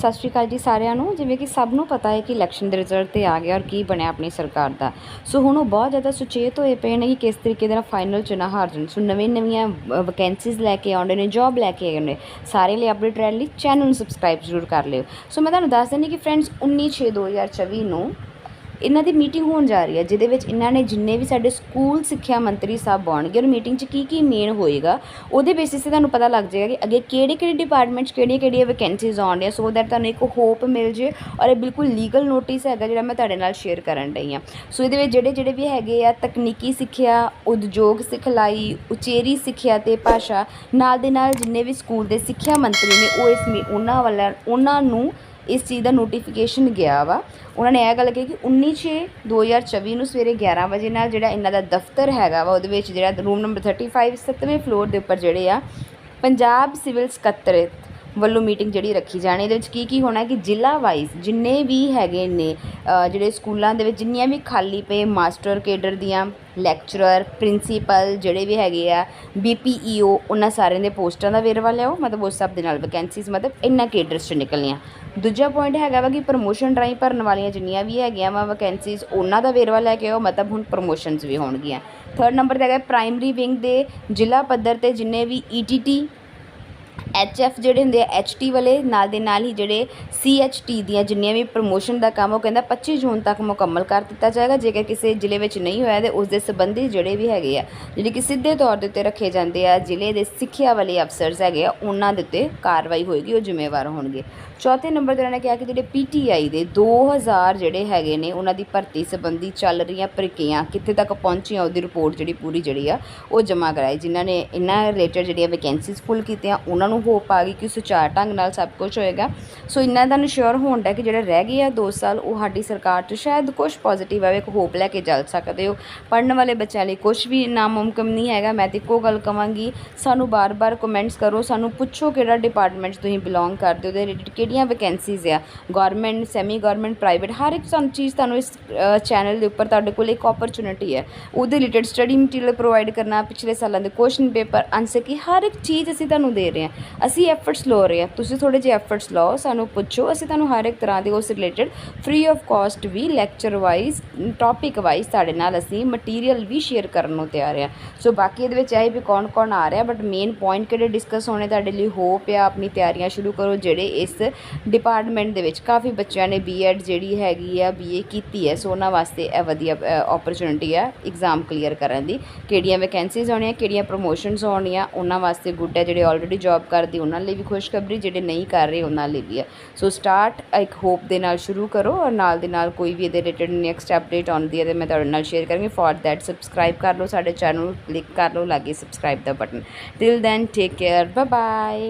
ਸਤਿ ਸ਼੍ਰੀ ਅਕਾਲ ਜੀ ਸਾਰਿਆਂ ਨੂੰ। ਜਿਵੇਂ ਕਿ ਸਭ ਨੂੰ ਪਤਾ ਹੈ ਕਿ ਇਲੈਕਸ਼ਨ ਦੇ ਰਿਜ਼ਲਟ ਤੇ ਆ ਗਿਆ ਔਰ ਕੀ ਬਣਿਆ ਆਪਣੀ ਸਰਕਾਰ ਦਾ। ਸੋ ਹੁਣ ਉਹ ਬਹੁਤ ਜ਼ਿਆਦਾ ਸੁਚੇਤ ਹੋਏ ਪਏ ਨੇ ਕਿ ਕਿਸ ਤਰੀਕੇ ਦੇ ਨਾਲ ਫਾਈਨਲ ਚੁਣਾਵ ਹਾਰ ਜਾਣ। ਸੋ ਨਵੇਂ ਨਵੀਆਂ ਵੈਕੈਂਸੀਜ਼ ਲੈ ਕੇ ਆਉਂਦੇ ਨੇ ਜੌਬ ਲੈ ਕੇ ਆਉਂਦੇ ਨੇ। ਸਾਰੇ ਲਈ ਅਪਡੇਟ ਰਹਿਣ ਲਈ ਚੈਨਲ ਨੂੰ ਸਬਸਕ੍ਰਾਈਬ ਜ਼ਰੂਰ ਕਰ ਲਿਓ। ਸੋ ਮੈਂ ਤੁਹਾਨੂੰ ਦੱਸ ਦਿੰਦੀ ਕਿ ਫਰੈਂਡਸ 19 6 2024 ਨੂੰ ਇਹਨਾਂ ਦੀ ਮੀਟਿੰਗ ਹੋਣ ਜਾ ਰਹੀ ਹੈ, ਜਿਹਦੇ ਵਿੱਚ ਇਹਨਾਂ ਨੇ ਜਿੰਨੇ ਵੀ ਸਾਡੇ ਸਕੂਲ ਸਿੱਖਿਆ ਮੰਤਰੀ ਸਾਹਿਬ ਆਉਣਗੇ, ਔਰ ਮੀਟਿੰਗ 'ਚ ਕੀ ਕੀ ਮੇਨ ਹੋਏਗਾ, ਉਹਦੇ ਬੇਸਿਸ ਤੇ ਤੁਹਾਨੂੰ ਪਤਾ ਲੱਗ ਜਾਏਗਾ ਕਿ ਅੱਗੇ ਕਿਹੜੇ ਕਿਹੜੇ ਡਿਪਾਰਟਮੈਂਟਸ ਕਿਹੜੀਆਂ ਕਿਹੜੀਆਂ ਵੈਕੈਂਸੀਜ਼ ਆਉਣੀਆਂ ਸੋ ਦੈਟ ਤੁਹਾਨੂੰ ਇੱਕ ਹੋਪ ਮਿਲ ਜੇ, ਔਰ ਇਹ ਬਿਲਕੁਲ ਲੀਗਲ ਨੋਟਿਸ ਹੈਗਾ ਜਿਹੜਾ ਮੈਂ ਤੁਹਾਡੇ ਨਾਲ ਸ਼ੇਅਰ ਕਰਨ ਡਈ ਹਾਂ। ਸੋ ਇਹਦੇ ਵਿੱਚ ਜਿਹੜੇ ਜਿਹੜੇ ਵੀ ਹੈਗੇ ਆ, ਤਕਨੀਕੀ ਸਿੱਖਿਆ, ਉਦਯੋਗ ਸਿਖਲਾਈ, ਉਚੇਰੀ ਸਿੱਖਿਆ ਤੇ ਭਾਸ਼ਾ, ਨਾਲ ਦੇ ਨਾਲ ਜਿੰਨੇ ਵੀ ਸਕੂਲ ਦੇ ਸਿੱਖਿਆ ਮੰਤਰੀ ਨੇ, ਉਹ ਇਸ ਉਹਨਾਂ ਵਾਲਾ ਉਹਨਾਂ ਨੂੰ ਇਸ ਚੀਜ਼ ਦਾ ਨੋਟੀਫਿਕੇਸ਼ਨ ਗਿਆ ਵਾ। ਉਹਨਾਂ ਨੇ ਇਹ ਗੱਲ ਕਹੀ ਕਿ 19 6 2024 ਨੂੰ ਸਵੇਰੇ 11 ਵਜੇ ਨਾਲ ਜਿਹੜਾ ਇਹਨਾਂ ਦਾ ਦਫ਼ਤਰ ਹੈਗਾ ਵਾ, ਉਹਦੇ ਵਿੱਚ ਜਿਹੜਾ ਰੂਮ ਨੰਬਰ 35 ਸੱਤਵੇਂ ਫਲੋਰ ਦੇ ਉੱਪਰ ਜਿਹੜੇ ਆ, ਪੰਜਾਬ ਸਿਵਲ ਸਕੱਤਰੇਤ ਵੱਲੋਂ ਮੀਟਿੰਗ ਜਿਹੜੀ ਰੱਖੀ ਜਾਣੀ, ਇਹਦੇ ਵਿੱਚ ਕੀ ਕੀ ਹੋਣਾ ਕਿ ਜ਼ਿਲ੍ਹਾ ਵਾਈਜ਼ ਜਿੰਨੇ ਵੀ ਹੈਗੇ ਨੇ ਜਿਹੜੇ ਸਕੂਲਾਂ ਦੇ ਵਿੱਚ ਜਿੰਨੀਆਂ ਵੀ ਖਾਲੀ ਪਏ ਮਾਸਟਰ ਕੇਡਰ ਦੀਆਂ ਲੈਕਚਰਰ ਪ੍ਰਿੰਸੀਪਲ ਜਿਹੜੇ ਵੀ ਹੈਗੇ ਆ ਬੀਪੀਈਓ ਉਹਨਾਂ ਸਾਰਿਆਂ ਦੇ ਪੋਸਟਾਂ ਦਾ ਵੇਰਵਾ ਲਿਆਓ, ਮਤਲਬ ਉਸ ਸਭ ਦੇ ਨਾਲ ਵੈਕੈਂਸੀਜ਼ ਮਤਲਬ ਇੰਨਾ ਕੇਡਰਸ ਚ ਨਿਕਲਣੀਆਂ। ਦੂਜਾ ਪੁਆਇੰਟ ਹੈਗਾ ਵਾ ਕਿ ਪ੍ਰਮੋਸ਼ਨ ਰਾਹੀਂ ਭਰਨ ਵਾਲੀਆਂ ਜਿੰਨੀਆਂ ਵੀ ਹੈਗੀਆਂ ਵਾ ਵੈਕੈਂਸੀਜ਼ ਉਹਨਾਂ ਦਾ ਵੇਰਵਾ ਲੈ ਕੇ ਆਓ, ਮਤਲਬ ਹੁਣ ਪ੍ਰਮੋਸ਼ਨਸ ਵੀ ਹੋਣਗੀਆਂ। ਥਰਡ ਨੰਬਰ ਤੇ ਹੈਗਾ ਪ੍ਰਾਇਮਰੀ ਵਿੰਗ ਦੇ ਜ਼ਿਲ੍ਹਾ ਪੱਧਰ ਤੇ ਜਿੰਨੇ ਵੀ ਈਟੀਟੀ ਐਚਐਫ ਜਿਹੜੇ ਹੁੰਦੇ ਆ ਐਚਟੀ ਵਾਲੇ, ਨਾਲ ਦੇ ਨਾਲ ਹੀ ਜਿਹੜੇ ਸੀ ਐੱਚ ਟੀ ਦੀਆਂ ਜਿੰਨੀਆਂ ਵੀ ਪ੍ਰੋਮੋਸ਼ਨ ਦਾ ਕੰਮ ਉਹ ਕਹਿੰਦਾ 25 ਜੂਨ ਤੱਕ ਮੁਕੰਮਲ ਕਰ ਦਿੱਤਾ ਜਾਏਗਾ। ਜੇਕਰ ਕਿਸੇ ਜ਼ਿਲ੍ਹੇ ਵਿੱਚ ਨਹੀਂ ਹੋਇਆ ਤੇ ਉਸ ਦੇ ਸੰਬੰਧੀ ਜਿਹੜੇ ਵੀ ਹੈਗੇ ਆ, ਜਿਹੜੇ ਕਿ ਸਿੱਧੇ ਤੌਰ ਦੇ ਉੱਤੇ ਰੱਖੇ ਜਾਂਦੇ ਆ, ਜ਼ਿਲ੍ਹੇ ਦੇ ਸਿੱਖਿਆ ਵਾਲੇ ਅਫਸਰਸ ਹੈਗੇ ਆ, ਉਹਨਾਂ ਦੇ ਉੱਤੇ ਕਾਰਵਾਈ ਹੋਏਗੀ, ਉਹ ਜ਼ਿੰਮੇਵਾਰ ਹੋਣਗੇ। ਚੌਥੇ ਨੰਬਰ ਤੇ ਉਹਨਾਂ ਨੇ ਕਿਹਾ ਕਿ ਜਿਹੜੇ ਪੀਟੀਆਈ ਦੇ 2000 ਜਿਹੜੇ ਹੈਗੇ ਨੇ, ਉਹਨਾਂ ਦੀ ਭਰਤੀ ਸੰਬੰਧੀ ਚੱਲ ਰਹੀਆਂ ਪ੍ਰਕਿਰਿਆ, ਕਿੱਥੇ ਤੱਕ ਪਹੁੰਚੀਆਂ, ਉਹਦੀ ਰਿਪੋਰਟ ਜਿਹੜੀ ਪੂਰੀ ਜਿਹੜੀ ਆ, ਉਹ ਜਮ੍ਹਾਂ ਕਰਾਈ। ਜਿਨ੍ਹਾਂ ਨੇ ਇਹਨਾਂ ਰਿਲੇਟਡ ਜਿਹੜੀਆਂ ਵੈਕੈਂਸੀਜ਼ ਫੁੱਲ ਕੀਤੀਆਂ, ਉਹਨਾਂ ਨੂੰ ਹੋਪ ਆ ਗਈ ਕਿ ਸੁਚਾਰ ਢੰਗ ਨਾਲ ਸਭ ਕੁਝ ਹੋਏਗਾ। ਸੋ ਇੰਨਾ ਦਾ ਸ਼ੋਰ ਹੋਣ ਦਾ ਕਿ ਜਿਹੜੇ ਰਹਿ ਗਏ ਆ 2 ਸਾਲ, ਉਹ ਸਾਡੀ ਸਰਕਾਰ 'ਚ ਸ਼ਾਇਦ ਕੁਝ ਪੋਜ਼ਿਟਿਵ ਆਵੇ, ਇੱਕ ਹੋਪ ਲੈ ਕੇ ਚੱਲ ਸਕਦੇ ਹੋ। ਪੜਨ ਵਾਲੇ ਬੱਚਿਆਂ ਲਈ ਕੁਝ ਵੀ ਨਾਮੁਮਕਿਨ ਨਹੀਂ ਹੈਗਾ। ਮੈਂ ਤੇ ਇੱਕੋ ਗੱਲ ਕਵਾਂਗੀ, ਸਾਨੂੰ ਬਾਰ-ਬਾਰ ਕਮੈਂਟਸ ਕਰੋ, ਸਾਨੂੰ ਪੁੱਛੋ ਕਿਹੜਾ ਡਿਪਾਰਟਮੈਂਟ ਤੁਸੀਂ ਬਿਲੋਂਗ ਕਰਦੇ ਹੋ, ਉਹਦੇ ਰਿਲੇਟਡ ਕਿਹੜੀਆਂ ਵੈਕੈਂਸੀਜ਼ ਆ। ਗਵਰਨਮੈਂਟ ਸੈਮੀ ਗਵਰਨਮੈਂਟ ਪ੍ਰਾਈਵੇਟ ਹਰ ਇੱਕ ਸਾਨੂੰ ਚੀਜ਼ ਤੁਹਾਨੂੰ ਇਸ ਚੈਨਲ ਦੇ ਉੱਪਰ ਤੁਹਾਡੇ ਕੋਲ ਇੱਕ ਓਪਰਚੁਨਿਟੀ ਹੈ। ਉਹਦੇ ਰਿਲੇਟਡ ਸਟੱਡੀ ਮਟੀਰੀਅਲ ਪ੍ਰੋਵਾਈਡ ਕਰਨਾ, ਪਿਛਲੇ ਸਾਲਾਂ ਦੇ ਕੁਐਸਚਨ ਪੇਪਰ ਆਨਸਰ ਕੀ ਹਰ ਇੱਕ ਚੀਜ਼ ਅਸੀਂ ਤੁਹਾਨੂੰ ਦੇ ਰਹੇ ਹਾਂ। ਅਸੀਂ ਐਫਰਟਸ ਲੋ ਰਹੇ ਹਾਂ। ਤੁਸੀਂ ਥੋੜੇ ਜਿਹੇ ਐਫਰਟਸ ਲਾਓ, ਸਾਨੂੰ ਪੁੱਛੋ। ਅਸੀਂ ਤੁਹਾਨੂੰ ਹਰ ਇੱਕ ਤਰ੍ਹਾਂ ਦੇ ਉਸ ਰਿਲੇਟਡ ਫ੍ਰੀ ਆਫ ਕਾਸਟ ਵੀ ਲੈਕਚਰ ਵਾਈਜ਼ ਟੌਪਿਕ ਵਾਈਜ਼ ਤੁਹਾਡੇ ਨਾਲ ਅਸੀਂ ਮਟੀਰੀਅਲ ਵੀ ਸ਼ੇਅਰ ਕਰਨ ਨੂੰ ਤਿਆਰ ਹਾਂ। ਸੋ ਬਾਕੀ ਇਹਦੇ ਵਿੱਚ ਇਹ ਵੀ ਕੌਣ ਕੌਣ ਆ ਰਿਹਾ ਬਟ ਮੇਨ ਪੁਆਇੰਟ ਕਿਹੜੇ ਡਿਸਕਸ ਹੋਣੇ ਤੁਹਾਡੇ ਲਈ ਹੋਪ ਆ, ਆਪਣੀ ਤਿਆਰੀਆਂ ਸ਼ੁਰੂ ਕਰੋ, ਜਿਹੜੇ ਇਸ ਡਿਪਾਰਟਮੈਂਟ ਦੇ ਵਿੱਚ ਕਾਫੀ ਬੱਚਿਆਂ ਨੇ ਬੀਐਡ ਜਿਹੜੀ ਹੈਗੀ ਆ ਬੀਏ ਕੀਤੀ ਹੈ, ਸੋ ਉਹਨਾਂ ਵਾਸਤੇ ਇਹ ਵਧੀਆ ਓਪਰਚੁਨਿਟੀ ਆ ਐਗਜ਼ਾਮ ਕਲੀਅਰ ਕਰਨ ਦੀ। ਕਿਹੜੀਆਂ ਵੈਕੈਂਸੀਜ਼ ਆਉਣੀਆਂ, ਕਿਹੜੀਆਂ ਪ੍ਰੋਮੋਸ਼ਨਸ ਆਉਣੀਆਂ, ਉਹਨਾਂ ਵਾਸਤੇ ਗੁੱਡ ਹੈ ਜਿਹੜੇ ਆਲਰੇਡੀ ਜੌਬ ਕਰਦੇ, ਉਹਨਾਂ ਲਈ ਵੀ ਖੁਸ਼ਖਬਰੀ, ਜਿਹੜੇ ਨਹੀਂ ਕਰ ਰਹੇ ਉਹਨਾਂ ਲਈ ਵੀ ਆ ਸੋ ਸਟਾਰਟ ਇੱਕ ਹੋਪ ਦੇ ਨਾਲ ਸ਼ੁਰੂ ਕਰੋ ਔਰ ਨਾਲ ਦੇ ਨਾਲ ਕੋਈ ਵੀ ਇਹਦੇ ਰਿਲੇਟਡ ਨੈਕਸਟ ਅਪਡੇਟ ਆਉਂਦੀ ਹੈ ਤੇ ਮੈਂ ਤੁਹਾਡੇ ਨਾਲ ਸ਼ੇਅਰ ਕਰਾਂਗੀ। ਫੋਰ दैट ਸਬਸਕ੍ਰਾਈਬ ਕਰ ਲਓ, ਸਾਡੇ ਚੈਨਲ ਨੂੰ ਕਲਿੱਕ ਕਰ ਲਓ, ਲਾਗੇ ਸਬਸਕ੍ਰਾਈਬ ਦਾ button till then take care bye bye